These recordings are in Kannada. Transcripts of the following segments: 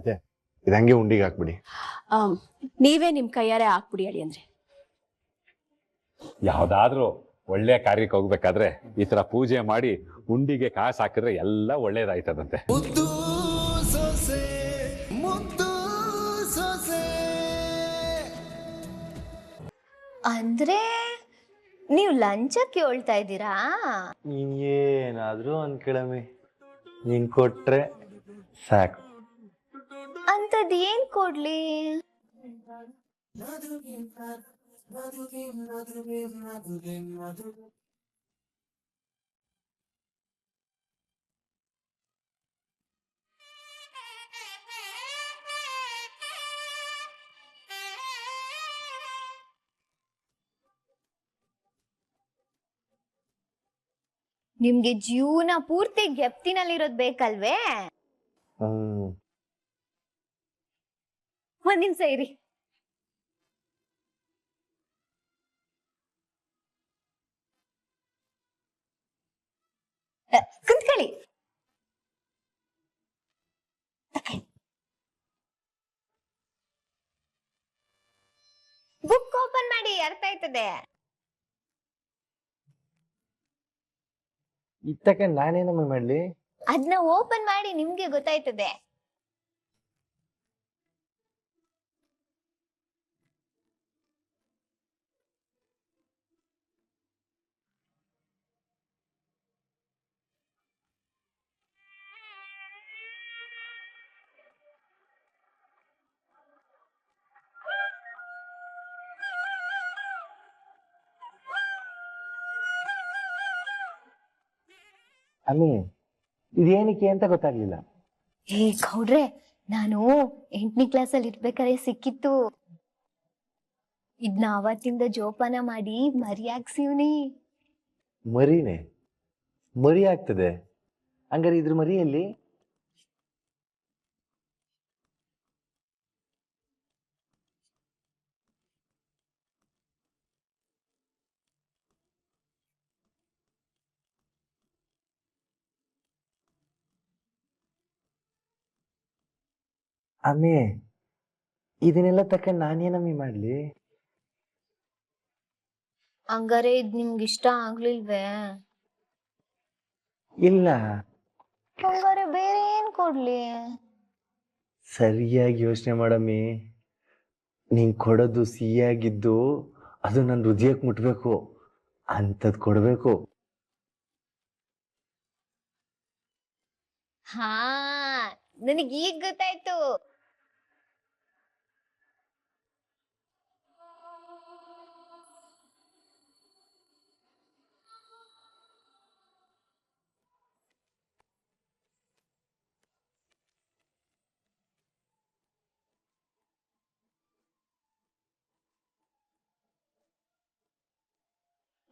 ಅದೇ ಇದಂಗೆ ಉಂಡಿಗೆ ಹಾಕ್ಬಿಡಿ. ಆಮ್, ನೀವೇ ನಿಮ್ ಕೈಯಾರೆ ಹಾಕ್ಬಿಡಿ ಅಳಿ ಅಂದ್ರೆ. ಯಾವ್ದಾದ್ರೂ ಒಳ್ಳೆ ಕಾರ್ಯಕ್ಕೆ ಹೋಗ್ಬೇಕಾದ್ರೆ ಈ ತರ ಪೂಜೆ ಮಾಡಿ ಉಂಡಿಗೆ ಕಾಸು ಹಾಕಿದ್ರೆ ಎಲ್ಲ ಒಳ್ಳೇದಾಯ್ತದಂತೆ. ಮುದ್ದು ಸೊಸೆ ಮುದ್ದು ಸೊಸೆ. ಅಂದ್ರೆ ನೀವು ಲಂಚಕ್ಕೆ ಹೇಳ್ತಾ ಇದ್ದೀರಾ? ನೀನ್ ಏನಾದ್ರೂ ಅನ್ಕೊಳಮಿ ನೀನ್ ಕೊಟ್ರೆ ಸಾಕು. ಅಂತದ್ ಏನ್ ಕೊಡ್ಲಿ? ನಿಮ್ಗೆ ಜೀವನ ಪೂರ್ತಿ ಗೆಪ್ತಿನಲ್ಲಿರೋದ್ ಬೇಕಲ್ವೇ? ಒಂದ್ ನಿಮಿಷ ಇರಿ ಕುಂತ್ಕೊಳ್ಳಿ ಬುಕ್ ಓಪನ್ ಮಾಡಿ ಅರ್ಥ ಆಯ್ತದೆ ಇತ್ತಕ್ಕೆ ನಾನೇನಮ್ಮ ಮಾಡ್ಲಿ? ಅದನ್ನ ಓಪನ್ ಮಾಡಿ ನಿಮ್ಗೆ ಗೊತ್ತಾಯ್ತದೆ. ಅಮ್ಮಿ ಇದೇನಕ್ಕೆ ಅಂತ ಗೊತ್ತಾಗ್ಲಿಲ್ಲ. ಏ ಗೌಡ್ರೆ ನಾನು ಎಂಟನೇ ಕ್ಲಾಸಲ್ಲಿ ಇರ್ಬೇಕಾದ್ರೆ ಸಿಕ್ಕಿತ್ತು. ಇದ್ನ ಅವತ್ತಿಂದ ಜೋಪಾನ ಮಾಡಿ ಮರಿಯಾಗ್ಸಿವ್ನಿ ಮರಿನೇ? ಮರಿ ಆಗ್ತದೆ. ಹಂಗಾರೆ ಇದ್ರ ಮರಿಯಲ್ಲಿ ಅಮ್ಮಿ ಇದನ್ನೆಲ್ಲ ತಕ್ಕ ನಾನೇನಮ್ಮಿ ಮಾಡ್ಲಿ? ಹಂಗಾರೆ ಇದ್ ನಿಮ್ಗೆ ಇಷ್ಟ ಆಗ್ಲಿಲ್ವೇ? ಇಲ್ಲ. ಹಂಗಾರೆ ಬೇರೆ ಏನ್ ಕೊಡ್ಲಿ? ಸರಿಯಾಗಿ ಯೋಚನೆ ಮಾಡಮ್ಮಿ. ನೀನ್ ಕೊಡೋದು ಸಿಹಿಯಾಗಿದ್ದು ಅದು ನನ್ನ ಹೃದಯಕ್ಕೆ ಮುಟ್ಬೇಕು. ಅಂಥದ್ ಕೊಡ್ಬೇಕು. ಹಾ ನನಗ್ ಈಗ ಗೊತ್ತಾಯ್ತು.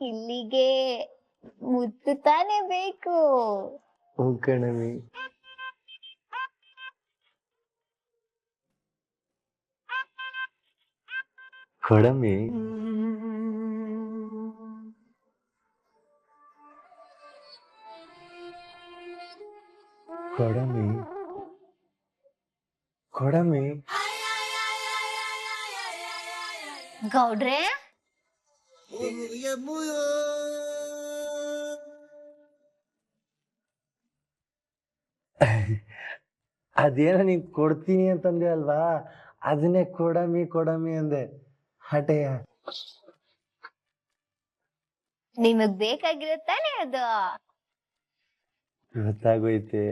ಇಲ್ಲಿಗೆ ಮುತ್ತು ತಾನೇ ಬೇಕು. ಹ್ಞೂ ಕಣಮ್ಮಿ ಕೊಡಮ್ಮಿ ಕೊಡಮ್ಮಿ ಕೊಡಮ್ಮಿ ಗೌಡ್ರೆ? ಅದೇನೋ ನೀನ್ ಕೊಡ್ತೀನಿ ಅಂತಂದೆ ಅಲ್ವಾ? ಅದನ್ನೇ ಕೊಡಮಿ ಕೊಡಮಿ ಅಂದೆ. ಹಟೆಯ ನಿಮಗ್ ಬೇಕಾಗಿರುತ್ತಾನೆ ತಾನೇ ಅದು? ಗೊತ್ತಾಗೋಯ್ತೆ.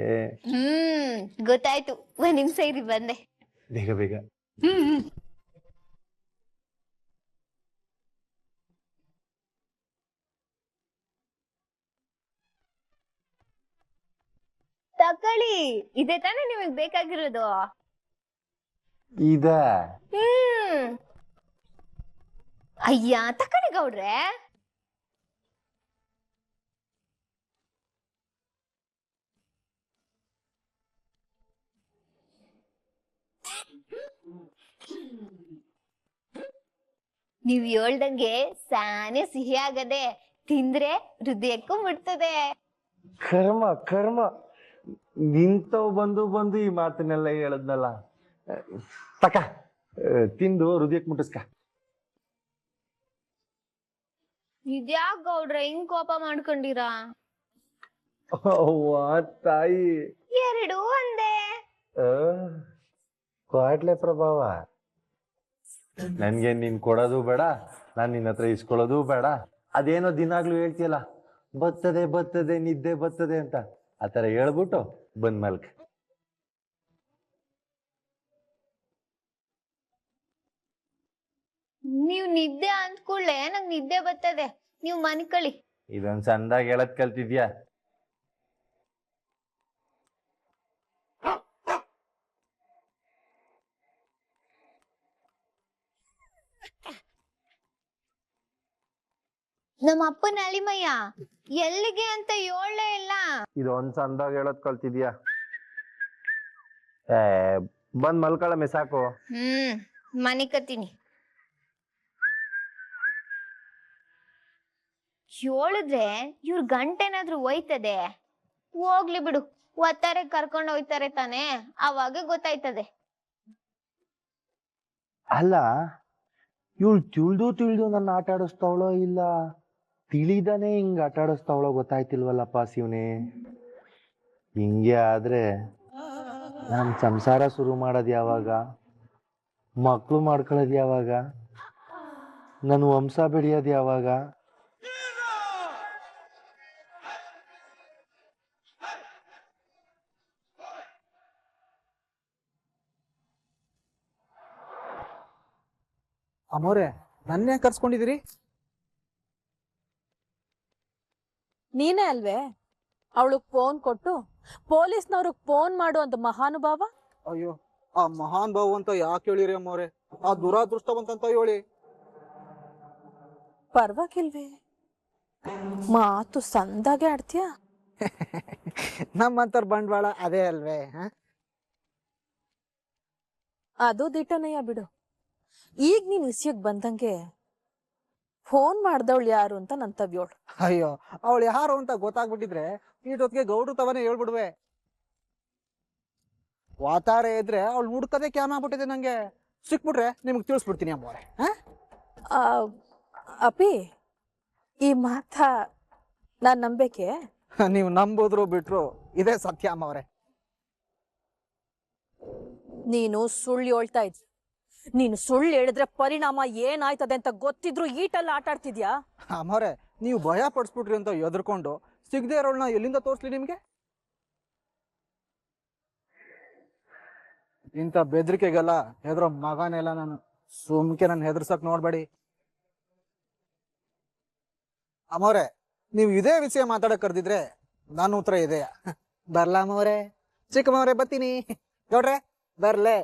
ಹ್ಮ್ ಗೊತ್ತಾಯ್ತು. ಒಂದ್ ನಿಮಿಷ ಇರಿ ಬಂದೆ. ಬೇಗ ಬೇಗ. ತಕೊಳ್ಳಿ ಇದೆ ತಾನೇ ನಿಮಗ್ ಬೇಕಾಗಿರೋದು. ಇದ. ಹ್ಮ್. ಅಯ್ಯ ತಕೊಳ್ಳಿ ಗೌಡ್ರೆ. ನೀವ್ ಹೇಳ್ದಂಗೆ ಸಾನೆ ಸಿಹಿ ಆಗದೆ ತಿಂದ್ರೆ ಹೃದಯಕ್ಕೂ ಮುಟ್ತದೆ. ಕರ್ಮ ಕರ್ಮ. ನಿಂತವ್ ಬಂದು ಬಂದು ಈ ಮಾತನ್ನೆಲ್ಲ ಹೇಳದ್ನಲ್ಲ. ತಕ ತಿಂದು ಹೃದಯಕ್ಕೆ ಮುಟ್ಟಿಸ್ಕ. ಇದ್ಯಾಕ್ ಗೌಡ್ರೆ? ಹಿಂಗ್ ಕೋಪ ಮಾಡ್ಕೊಂಡಿರಾ? ಅವ್ವ ತಾಯಿ. ಎರಡು ಒಂದೇ. ಆ, ಕ್ವಾಟ್ಲೆ ಪ್ರಭಾವ. ನನ್ಗೆ ನೀನ್ ಕೊಡೋದು ಬೇಡ ನಾನ್ ನಿನ್ನ ಹತ್ರ ಇಸ್ಕೊಳ್ಳೋದು ಬೇಡ. ಅದೇನೋ ದಿನಾಗ್ಲೂ ಹೇಳ್ತೀಯಲ್ಲ ಬತ್ತದೆ ಬತ್ತದೆ ನಿದ್ದೆ ಬತ್ತದೆ ಅಂತ. ಆತರ ಹೇಳ್ಬಿಟ್ಟು ಬಂದ್ ಮಲ್ಕ ನೀವ್ ನಿದ್ದೆ ಅಂದ್ಕೊಳ್ಳೆ ನಂಗ್ ನಿದ್ದೆ ಬರ್ತದೆ. ನೀವ್ ಮನ್ಕಳಿ. ಇದೊಂದ್ ಸಣ್ಣದಾಗಿ ಹೇಳದ್ ಕಲ್ತಿದ್ಯಾ? ನಮ್ಮ ಅಪ್ಪನ ಅಳಿಮಯ್ಯ ಎಲ್ಲಿಗೆ ಅಂತ ಹೇಳೇ ಇಲ್ಲ. ಇದೊಂದ್ ಸಂದಾಗ ಹೇಳೋದ್ ಕಲ್ತಿದ್ಯಾ? ಏ ಬಂದ್ ಮಲ್ಕೊಳಮೆ ಸಾಕು. ಹ್ಮ್ ಮನಿಕತೀನಿ ಹೇಳಿದ್ರೆ ಇವ್ರ ಗಂಟೆನಾದ್ರೂ ಹೋಯ್ತದೆ ಹೋಗ್ಲಿ ಬಿಡು ಒತ್ತಾರೆ ಕರ್ಕೊಂಡು ಹೋಯ್ತಾರೆ ತಾನೇ ಅವಾಗ ಗೊತ್ತಾಯ್ತದೆ. ಅಲ್ಲ ಇವಳು ತಿಳಿದು ತಿಳಿದು ನನ್ನ ಆಟ ಆಡಿಸ್ತಾವಳೋ ಇಲ್ಲ? ತಿಳಿದಾನೆ ಹಿಂಗ್ ಆಟ ಆಡಿಸ್ತಾವಳೋ ಗೊತ್ತಾಯ್ತಿಲ್ವಲ್ಲಪ್ಪ ಶಿವನೇ? ಹಿಂಗೆ ಆದ್ರೆ ನಾನು ಸಂಸಾರ ಶುರು ಮಾಡೋದು ಯಾವಾಗ? ಮಕ್ಕಳು ಮಾಡ್ಕೊಳ್ಳೋದು ಯಾವಾಗ? ನನ್ನ ವಂಶ ಬೆಳೆಯೋದು ಯಾವಾಗ? ಅಮೋರೆ, ನನ್ನೇ ಕರ್ಸ್ಕೊಂಡಿದ್ದೀರಿ ನೀನೇ ಅಲ್ವೇ? ಅವಳು ಫೋನ್ ಕೊಟ್ಟು ಪೊಲೀಸ್ನವ್ರಿಗೆ ಫೋನ್ ಮಾಡು ಅಂತ ಮಹಾನುಭಾವ? ಅಯ್ಯೋ ಆ ಮಹಾನ್ ಭಾವ ಅಂತ ಯಾಕೆ ಹೇಳಿರಿ ಅಮ್ಮವ್ರೆ? ಆ ದುರಾದೃಷ್ಟವಂತ ಹೇಳಿ. ಪರ್ವಾಗಿಲ್ವೇ? ಮಾತು ಸಂದಾಗೆ ಆಡ್ತೀಯ? ನಮ್ಮಂತರ್ ಬಂಡವಾಳ ಅದೇ ಅಲ್ವೇ ಹ? ಅದು ದಿಟ್ಟನಯ್ಯ ಬಿಡು. ಈಗ ನೀನ್ ಇಸಿಯಕ್ ಬಂದಂಗೆ ಫೋನ್ ಮಾಡ್ದವಳು ಯಾರು ಅಂತ ನನ್ ತವ್ಯೋಳು. ಅಯ್ಯೋ ಅವಳು ಯಾರು ಅಂತ ಗೊತ್ತಾಗ್ಬಿಟ್ಟಿದ್ರೆ ಈಟೊತ್ತಿಗೆ ಗೌಡ್ರು ತವನೇ ಹೇಳ್ಬಿಡುವೆ. ವಾತಾರ ಇದ್ರೆ ಅವಳು ಹುಡ್ಕದೆ ಕ್ಯಾಮ್ ಆಗ್ಬಿಟ್ಟಿದೆ ನಂಗೆ. ಸಿಕ್ಬಿಟ್ರೆ ನಿಮ್ಗೆ ತಿಳಿಸ್ಬಿಡ್ತೀನಿ ಅಮ್ಮೋರೆ ಹ? ಆ, ಅಪಿ ಈ ಮಾತ ನಾನ್ ನಂಬೇಕೆ? ನೀವು ನಂಬೋದ್ರು ಬಿಟ್ರು ಇದೇ ಸತ್ಯ ಅಮ್ಮವ್ರೆ. ನೀನು ಸುಳ್ಳು ಹೇಳ್ತಾ ಇದ್ಯ ನೀನು ಸುಳ್ಳು ಹೇಳಿದ್ರೆ ಪರಿಣಾಮ ಏನಾಯ್ತದೆ ಅಂತ ಗೊತ್ತಿದ್ರು ಈಟಲ್ಲಿ ಆಟ ಆಡ್ತಿದ್ಯಾ? ಅಮ್ಮವ್ರೆ ನೀವು ಭಯ ಪಡಿಸ್ಬಿಟ್ರಿ ಅಂತ ಎದ್ರಕೊಂಡು ಸಿಗದೆ ಇರೋಳನ್ನ ಎಲ್ಲಿಂದ ತೋರಿಸ್ಲಿ ನಿಮ್ಗೆ? ಇಂಥ ಬೆದರಿಕೆಗೆಲ್ಲ ಹೆದರೋ ಮಗನೆಲ್ಲ ನಾನು. ಸುಮ್ಕೆ ನಾನು ಹೆದರ್ಸಕ್ ನೋಡ್ಬೇಡಿ. ಅಮ್ಮವ್ರೆ ನೀವು ಇದೇ ವಿಷಯ ಮಾತಾಡಕ್ ಕರೆದಿದ್ರೆ ನಾನು ಉತ್ತರ ಇದೆಯಾ? ಬರ್ಲಾ ಅಮ್ಮವ್ರೆ. ಚಿಕ್ಕಮ್ಮವ್ರೆ ಬತ್ತೀನಿ ನೋಡ್ರೆ ಬರ್ಲೆ.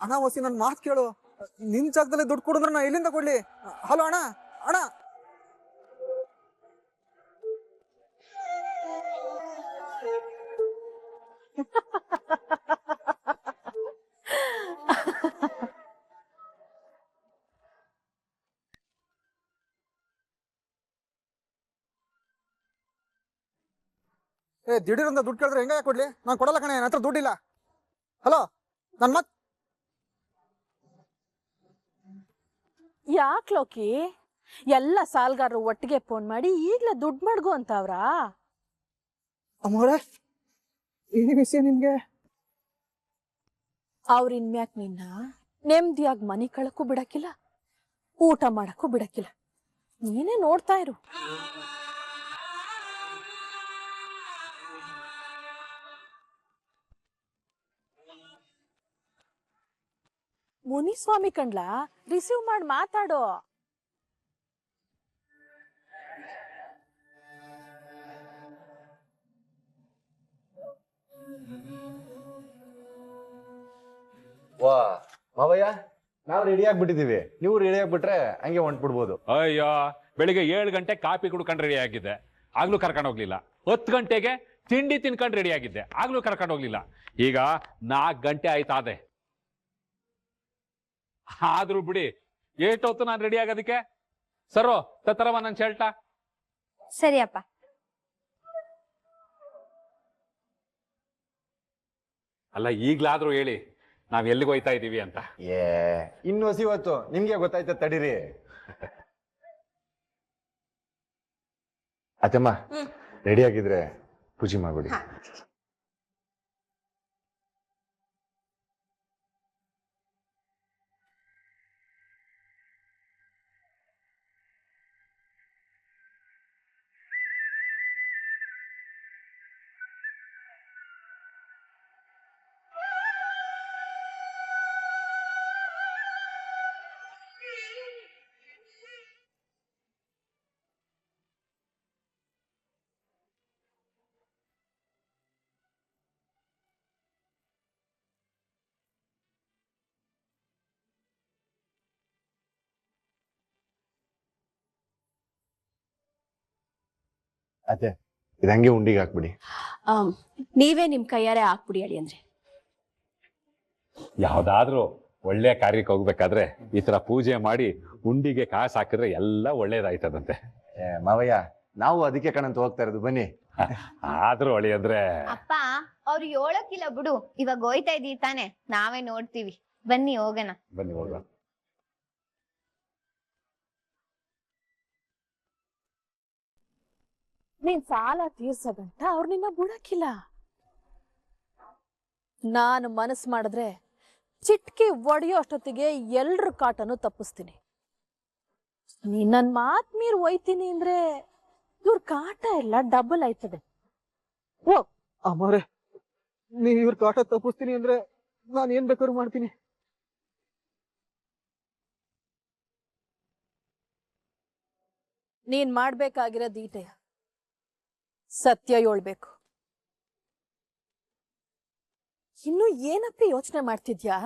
ಅಣ್ಣ ಹೊಸಿ ನನ್ ಮಾತು ಕೇಳು. ನಿನ್ ಜಾಗದಲ್ಲಿ ದುಡ್ಡು ಕೊಡಿದ್ರೆ ನಾ ಎಲ್ಲಿಂದ ಕೊಡ್ಲಿ? ಹಲೋ ಅಣ್ಣ ಅಣ್ಣ. ಏ ದಿಢೀರಂತ ದುಡ್ಡು ಕೇಳಿದ್ರೆ ಹೆಂಗ ಕೊಡ್ಲಿ? ನಾನು ಕೊಡಲ್ಲ ಕಣೆ ನನ್ನ ಹತ್ರ ದುಡ್ಡಿಲ್ಲ. ಹಲೋ ನನ್ನ ಮತ್ ಯಾಕ್ ಲೋಕಿ? ಎಲ್ಲ ಸಾಲ್ಗಾರರು ಒಟ್ಟಿಗೆ ಫೋನ್ ಮಾಡಿ ಈಗಲೇ ದುಡ್ಡು ಮಾಡ್ಗು ಅಂತ ಅಮ್ಮೋರೆ ಈ ವಿಷಯ ನಿಮ್ಗೆ? ಅವ್ರ ಇನ್ಮ್ಯಾಕ್ ನಿನ್ನ ನೆಮ್ಮದಿಯಾಗಿ ಮನೆ ಕಳಕ್ಕೂ ಬಿಡಕ್ಕಿಲ್ಲ ಊಟ ಮಾಡಕ್ಕೂ ಬಿಡಕ್ಕಿಲ್ಲ. ನೀನೇ ನೋಡ್ತಾ ಇರು. ಮುನಿಸ್ವಾಮಿ ಕಂಡ್ಲಾ? ರಿಸೀವ್ ಮಾಡಿ ಮಾತಾಡೋ. ವಾ ಮಾವಯ್ಯ ನಾವು ರೆಡಿ ಆಗ್ಬಿಟ್ಟಿದೀವಿ. ನೀವು ರೆಡಿ ಆಗ್ಬಿಟ್ರೆ ಹಂಗೆ ಹೊಂಟ್ಬಿಡ್ಬೋದು. ಅಯ್ಯೋ ಬೆಳಿಗ್ಗೆ ಏಳು ಗಂಟೆ ಕಾಪಿ ಕುಡ್ಕೊಂಡು ರೆಡಿ ಆಗಿದ್ದೆ. ಆಗ್ಲೂ ಕರ್ಕೊಂಡು ಹೋಗ್ಲಿಲ್ಲ. ಹತ್ತು ಗಂಟೆಗೆ ತಿಂಡಿ ತಿನ್ಕೊಂಡು ರೆಡಿ ಆಗಿದ್ದೆ. ಆಗ್ಲೂ ಕರ್ಕೊಂಡು ಹೋಗ್ಲಿಲ್ಲ. ಈಗ ನಾಲ್ಕು ಗಂಟೆ ಆಯ್ತಾದೆ. ಆದ್ರೂ ಬಿಡಿ ಎಷ್ಟೊತ್ತು ನಾನು ರೆಡಿ ಆಗೋದಕ್ಕೆ? ಸರೋ ತತ್ತರವ ನನ್ ಶರ್ಟ? ಸರಿಯಪ್ಪ. ಅಲ್ಲ ಈಗ್ಲಾದ್ರೂ ಹೇಳಿ ನಾವ್ ಎಲ್ಲಿಗೆ ಹೋಯ್ತಾ ಇದೀವಿ ಅಂತ. ಏ ಇನ್ನು ಹಸಿ ಹೊತ್ತು ನಿಮ್ಗೆ ಗೊತ್ತಾಯ್ತ ತಡೀರಿ? ಅತ್ತಮ್ಮ ರೆಡಿ ಆಗಿದ್ರೆ ಪೂಜೆ ಮಾಡ್ಬಿಡಿ. ಅತ್ತೆ ಇದಂಗೆ ಉಂಡಿಗೆ ಹಾಕ್ಬಿಡಿ. ಆಮ್, ನೀವೇ ನಿಮ್ ಕೈಯಾರೆ ಹಾಕ್ಬಿಡಿ ಅಳಿ ಅಂದ್ರೆ. ಯಾವ್ದಾದ್ರೂ ಒಳ್ಳೆ ಕಾರ್ಯಕ್ಕೆ ಹೋಗ್ಬೇಕಾದ್ರೆ ಈ ತರ ಪೂಜೆ ಮಾಡಿ ಉಂಡಿಗೆ ಕಾಸು ಹಾಕಿದ್ರೆ ಎಲ್ಲ ಒಳ್ಳೇದಾಯ್ತದಂತೆ. ಏ ಮಾವಯ್ಯ ನಾವು ಅದಕ್ಕೆ ಕಣಂತ ಹೋಗ್ತಾ ಇರೋದು ಬನ್ನಿ. ಆದ್ರೂ ಒಳ್ಳೆ ಅಂದ್ರೆ ಅಪ್ಪ ಅವ್ರು ಹೇಳಕ್ಕಿಲ್ಲ ಬಿಡು ಇವಾಗ ಹೋಯ್ತಾ ಇದೀವಿ ತಾನೆ ನಾವೇ ನೋಡ್ತೀವಿ. ಬನ್ನಿ ಹೋಗೋಣ. ಬನ್ನಿ ಹೋಗೋಣ. ನೀನ್ ಸಾಲ ತೀರ್ಸೋ ಗಂಟ ಅವ್ರು ನಿನ್ನ ಬಿಡಕ್ಕಿಲ್ಲ. ನಾನು ಮನಸ್ ಮಾಡಿದ್ರೆ ಚಿಟ್ಕಿ ಒಡೆಯೋ ಅಷ್ಟೊತ್ತಿಗೆ ಎಲ್ರ ಕಾಟನು ತಪ್ಪಿಸ್ತೀನಿ. ನೀ ನನ್ ಮಾತ್ ಮೀರ್ ಒಯ್ತೀನಿ ಅಂದ್ರೆ ಇವ್ರ ಕಾಟ ಎಲ್ಲ ಡಬಲ್ ಆಯ್ತದೆ. ಅಮ್ಮವ್ರೆ ನೀವ್ ಇವ್ರ ಕಾಟ ತಪ್ಪಿಸ್ತೀನಿ ಅಂದ್ರೆ ನಾನು ಏನ್ ಬೇಕಾದ್ರು ಮಾಡ್ತೀನಿ. ನೀನ್ ಮಾಡ್ಬೇಕಾಗಿರೋದು ಈಟೆ ಸತ್ಯ ಹೇಳ್ಬೇಕು. ಇನ್ನು ಏನಪ್ಪಿ ಯೋಚನೆ ಮಾಡ್ತಿದ್ಯಾ?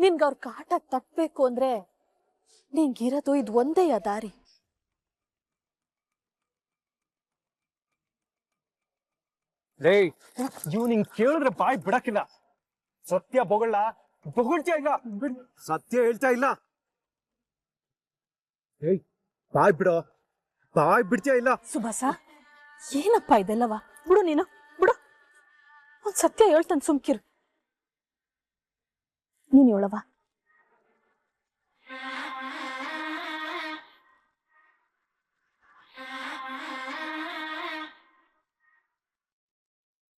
ನಿನ್ಗ ಅವ್ರ ಕಾಟ ತಟ್ಬೇಕು ಅಂದ್ರೆ ನಿಂಗಿರೋದು ಇದು ಒಂದೇ ದಾರಿ. ಲೇ ಇವ್ ನಿಂಗ್ ಕೇಳಿದ್ರೆ ಬಾಯ್ ಬಿಡಕ್ಕಿಲ್ಲ. ಸತ್ಯ ಬೊಗಳ ಬೊಗಳ್ತೀಯ ಇಲ್ಲ? ಸತ್ಯ ಹೇಳ್ತಾ ಇಲ್ಲ. ಏಯ್ ಬಾಯ್ ಬಿಡೋ. ಬಾಯ್ ಬಿಡ್ತೀಯ ಇಲ್ಲ? ಸುಭಾಸ. ಏನಪ್ಪ ಇದೆಲ್ಲವ? ಬಿಡು ನೀನು ಬಿಡು. ಒಂದು ಸತ್ಯ ಹೇಳ್ತಾನೆ ಸುಮ್ಕಿರು. ನೀನು ಹೇಳವ